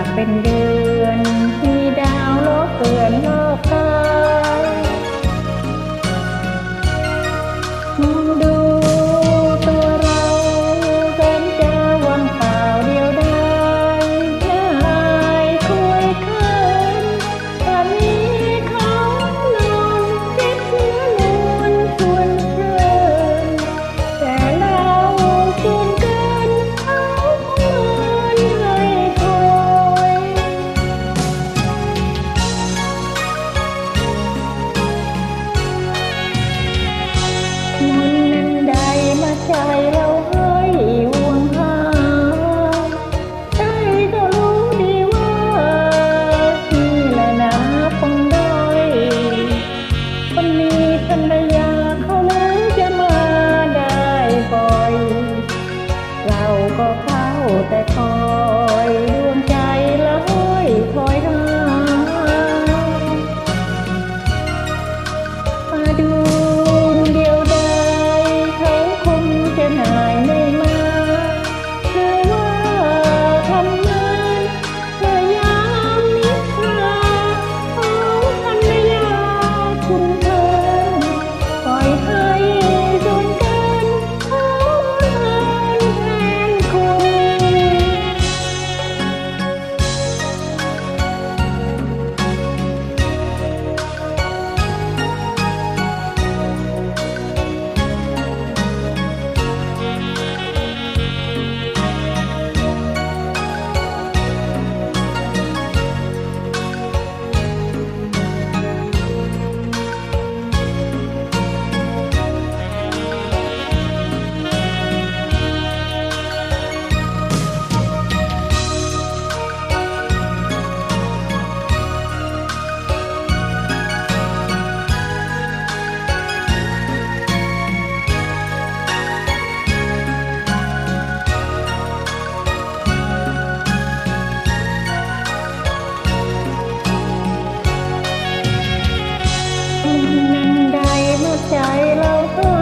ากเป็นเดือนที่ดาวโลกเกลื่อนโลกกายมองดู ก็เข้าแต่คอย ใจเ